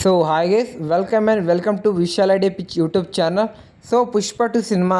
So hi guys welcome and welcome to Vishal ఐడే pitch YouTube channel so Pushpa two cinema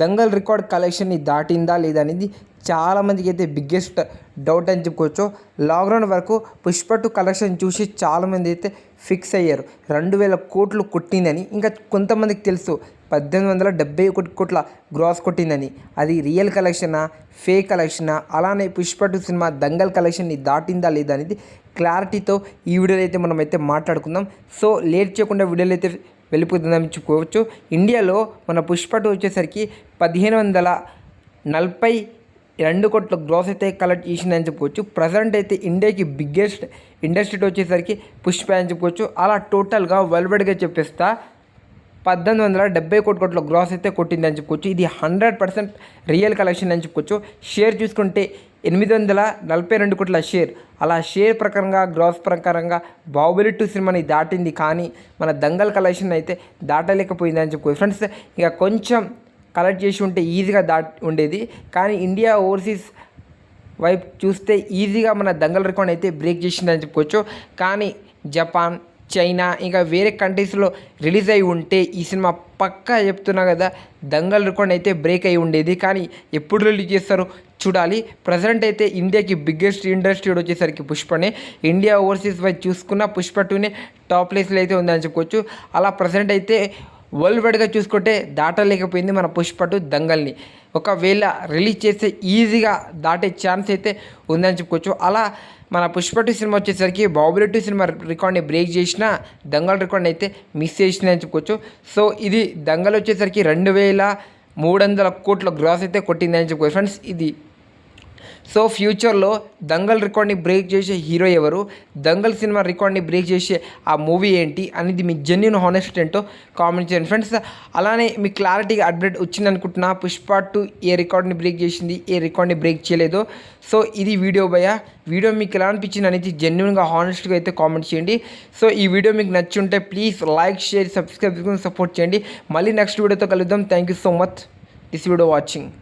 Dangal record కలెక్షన్ని దాటిందా లేదా అనేది చాలామందికి అయితే biggest doubt అని చెప్పుకోవచ్చు. లాక్డౌన్ వరకు పుష్ప టూ కలెక్షన్ చూసి చాలామంది అయితే ఫిక్స్ అయ్యారు. రెండు వేల కోట్లు కొట్టిందని ఇంకా కొంతమందికి తెలుసు పద్దెనిమిది వందల డెబ్బై ఒకటి కోట్ల గ్రాస్ కొట్టిందని. అది రియల్ కలెక్షనా ఫేక్ కలెక్షనా? అలానే పుష్ప టూ సినిమా దంగల్ కలెక్షన్ని దాటిందా లేదా అనేది క్లారిటీతో ఈ వీడియోలో అయితే మనం అయితే మాట్లాడుకుందాం. సో లేట్ చేయకుండా వీడియోలో అయితే వెళ్ళిపోతుందని చెప్పుకోవచ్చు ఇండియాలో మన పుష్ప టూ వచ్చేసరికి పదిహేను వందల నలభై రెండు కోట్ల గ్రోస్ అయితే కలెక్ట్ చేసిందని చెప్పుకోవచ్చు ప్రజెంట్ అయితే ఇండియాకి బిగ్గెస్ట్ ఇండస్ట్రీ వచ్చేసరికి పుష్ప అని చెప్పుకోవచ్చు అలా టోటల్గా వల్బడిగా చెప్పేస్తా పద్దెనిమిది వందల డెబ్బై కోటి కోట్ల గ్రాస్ అయితే కొట్టింది అని చెప్పుకోవచ్చు. ఇది హండ్రెడ్ పర్సెంట్ రియల్ కలెక్షన్ అని చెప్పుకోవచ్చు. షేర్ చూసుకుంటే ఎనిమిది వందల నలభై రెండు కోట్ల షేర్ అలా షేర్ ప్రకారంగా గ్రాస్ ప్రకారంగా బాహుబలి టూ సినిమాని దాటింది కానీ మన దంగల్ కలెక్షన్ అయితే దాటలేకపోయింది అని చెప్పుకోవచ్చు. ఫ్రెండ్స్ ఇక కొంచెం కలెక్ట్ చేసి ఉంటే ఈజీగా దాట్ ఉండేది. కానీ ఇండియా ఓవర్సీస్ వైపు చూస్తే ఈజీగా మన దంగల్ రికార్డ్ అయితే బ్రేక్ చేసిందని చెప్పుకోవచ్చు. కానీ జపాన్ చైనా ఇంకా వేరే కంట్రీస్లో రిలీజ్ అయి ఉంటే ఈ సినిమా పక్కా చెప్తున్నా కదా దంగల్ రికార్డ్ అయితే బ్రేక్ అయి ఉండేది. కానీ ఎప్పుడు రిలీజ్ చేస్తారో చూడాలి. ప్రజెంట్ అయితే ఇండియాకి బిగ్గెస్ట్ ఇండస్ట్రీ వచ్చేసరికి పుష్పనే. ఇండియా ఓవర్సీస్ వైజ్ చూసుకున్న పుష్ప టూనే టాప్ ప్లేస్లో అయితే ఉందని చెప్పుకోవచ్చు అలా ప్రజెంట్ అయితే వరల్డ్ వైడ్గా చూసుకుంటే దాటలేకపోయింది మన పుష్ప టూ దంగల్ని. ఒకవేళ రిలీజ్ చేస్తే ఈజీగా దాటే ఛాన్స్ అయితే ఉందని చెప్పుకోవచ్చు. అలా మన పుష్ప టూ సినిమా వచ్చేసరికి బాహుబలి టూ సినిమా రికార్డ్ని బ్రేక్ చేసిన దంగల్ రికార్డ్ని అయితే మిస్ చేసిందని చెప్పుకోవచ్చు. సో ఇది దంగల్ వచ్చేసరికి రెండు వేల మూడు వందల కోట్ల గ్రాస్ అయితే కొట్టిందని చెప్పుకోవచ్చు. ఫ్రెండ్స్ ఇది సో ఫ్యూచర్లో దంగల్ రికార్డ్ని బ్రేక్ చేసే హీరో ఎవరు? దంగల్ సినిమా రికార్డ్ని బ్రేక్ చేసే ఆ మూవీ ఏంటి? అనేది మీ జెన్యున్ హానెస్ట్ ఏంటో కామెంట్ చేయండి. ఫ్రెండ్స్ అలానే మీ క్లారిటీగా అప్డేట్ వచ్చింది అనుకుంటున్నా పుష్ప టూ ఏ రికార్డ్ని బ్రేక్ చేసింది? ఏ రికార్డ్ని బ్రేక్ చేయలేదు? సో ఇది వీడియో భయ వీడియో మీకు ఎలా అనిపించింది అనేది జెన్యున్గా హానెస్ట్గా అయితే కామెంట్ చేయండి. సో ఈ వీడియో మీకు నచ్చి ఉంటే please like share subscribe support చేయండి. మళ్ళీ నెక్స్ట్ వీడియోతో కలుద్దాం. Thank you so much this video watching